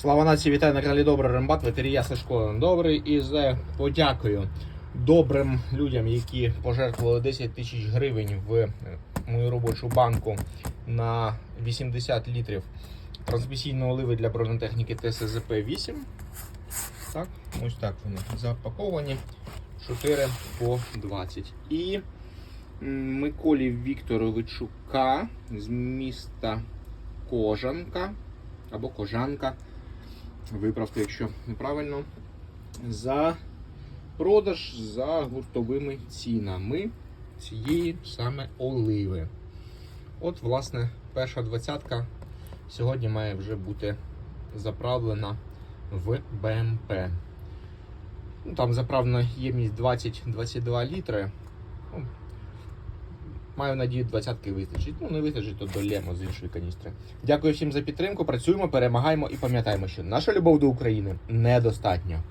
Слава нації, вітаю на каналі Добрий Рембат, ветерія Сашко Добрий. І з подякою добрим людям, які пожертвували 10 тисяч гривень в мою робочу банку на 80 літрів трансмісійної оливи для бронетехніки ТСЗП-8. Так, ось так вони запаковані. 4 по 20. І Миколі Вікторовичу К з міста Кожанка або Кожанка. Виправте, якщо неправильно. За продаж за гуртовими цінами цієї саме оливи. От, власне, перша двадцятка сьогодні має вже бути заправлена в БМП. Ну, Там заправлена ємність 20-22 літри. Маю надію, двадцятки вистачить. Ну, не вистачить, то долємо з іншої каністри. Дякую всім за підтримку. Працюємо, перемагаємо і пам'ятаємо, що наша любов до України недостатня.